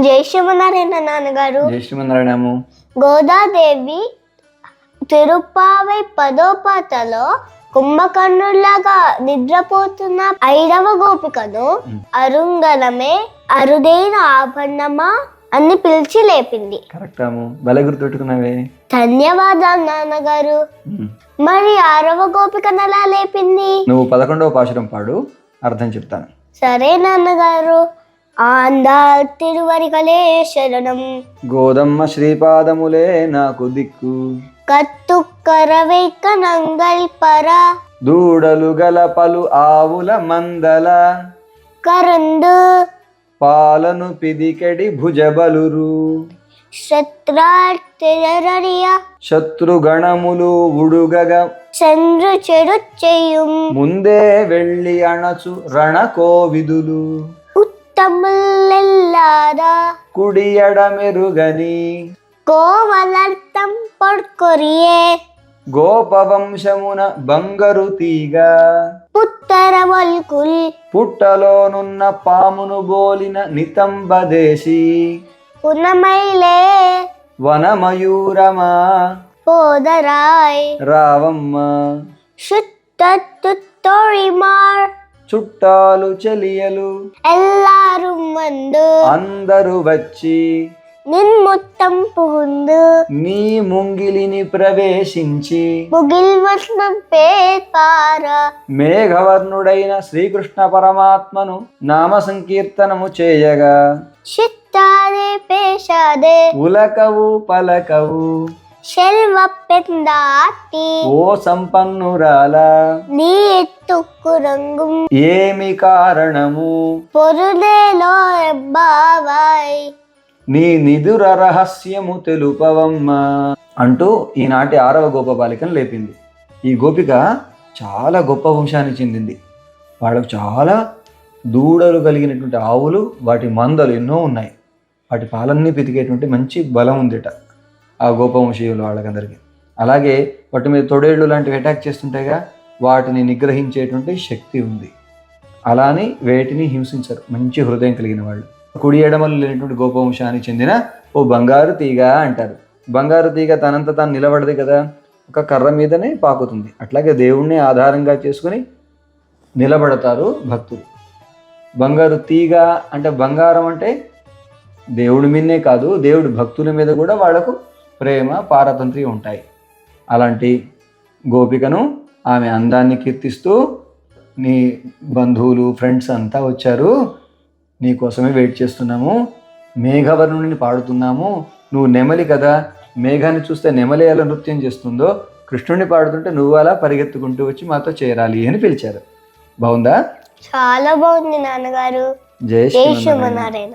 జై శ్రీమన్నారాయణ నాన్నగారు. జై శ్రీమన్నారాయణము గోదాదేవి తిరుప్పావై పదోపాతలో కుంభకర్ణుల్లాగా నిద్రపోతున్న ఐదవ గోపికను అరుంగలమే అరుదైన ఆభరణమా అని పిలిచి లేపింది. కరెక్టాము భలే గుర్తుపెట్టుకున్నావే. ధన్యవాదాలు నాన్నగారు. మరి ఆరవ గోపికను ఎలా లేపింది? నువ్వు పదకొండవ పాశురం పాడు అర్థం చెప్తాను. సరే నాన్నగారు. ఆందాల్ తిరువరికలే శరణం గోదమ్మ శ్రీపాదములే నాకు దిక్కు. కత్తుక్కరవైక నంగల్ పర దూడలు గల పలు ఆవుల మందల. కరందు. పాలను పిదికెడి భుజబలురు. శత్రార్థిరరియ శత్రుగణములు ఉడుగగ. చంద్రు చెడు చెయ్యం ముందే వెళ్ళి అణచు రణకోవిదులు. മുത്തമുല്ലാത കുടിയടമെറുകനി కోవలర్థం పొడ్కొరియే. గోపవంశమున బంగరు తీగ. పుత్తర వల్కుల్ పుట్టలోనున్న పామును బోలిన నితంబదేశి. పునమైలే. వనమయూరమా. పోదరాయ్. రావమ్మ. శుద్ధ తొడిమార్ చుట్టాలు చెలియలు. ఎల్లా అందరు వచ్చి నిన్ నిన్ముత్తం పుగుందు నీ ముంగిలిని ప్రవేశించి ముగిల్వర్ణం పేర్పారా మేఘవర్ణుడైన శ్రీకృష్ణ పరమాత్మను నామ సంకీర్తనము చేయగా చిత్తాదే పేషాదే. ఉలకవు పలకవు. శల్వ పెందాతి ఓ సంపన్నురాల నీ రంగు. ఏమి కారణము? పొరుదేలో బాబాయ్ నీ నిదుర రహస్యము తెలుపవమ్మ అంటూ ఈనాటి ఆరవ గోప బాలికను లేపింది. ఈ గోపిక చాలా గొప్ప వంశాన్ని చెందింది. వాళ్ళకు చాలా దూడలు కలిగినటువంటి ఆవులు వాటి మందలు ఎన్నో ఉన్నాయి. వాటి పాలన్నీ పితికేటువంటి మంచి బలం ఉందిట. ఆ గోపవంశీయులు వాళ్ళకందరికీ. అలాగే వాటి మీద తొడేళ్ళు లాంటివి అటాక్ చేస్తుంటాయిగా వాటిని నిగ్రహించేటువంటి శక్తి ఉంది. అలా అని వేటిని హింసించరు. మంచి హృదయం కలిగిన వాళ్ళు. కుడి ఎడమలు లేనటువంటి గోపవంశానికి చెందిన ఓ బంగారు తీగ అంటారు. బంగారు తీగ తనంత తాను నిలబడదు కదా. ఒక కర్ర మీదనే పాకుతుంది. అట్లాగే దేవుణ్ణి ఆధారంగా చేసుకుని నిలబడతారు భక్తులు. బంగారు తీగ అంటే బంగారం అంటే దేవుడి మీదనే కాదు దేవుడి భక్తుల మీద కూడా వాళ్ళకు ప్రేమ పారతంత్రి ఉంటాయి. అలాంటి గోపికను ఆమె అందాన్ని కీర్తిస్తూ నీ బంధువులు ఫ్రెండ్స్ అంతా వచ్చారు. నీ కోసమే వెయిట్ చేస్తున్నాము. మేఘవర్ణుని పాడుతున్నాము. నువ్వు నెమలి కదా. మేఘాన్ని చూస్తే నెమలి ఎలా నృత్యం చేస్తుందో కృష్ణుడిని పాడుతుంటే నువ్వు అలా పరిగెత్తుకుంటూ వచ్చి మాతో చేరాలి అని పిలిచారు. బాగుందా? చాలా బాగుంది నాన్నగారు. జయ జై శ్రీమన్నారాయణ.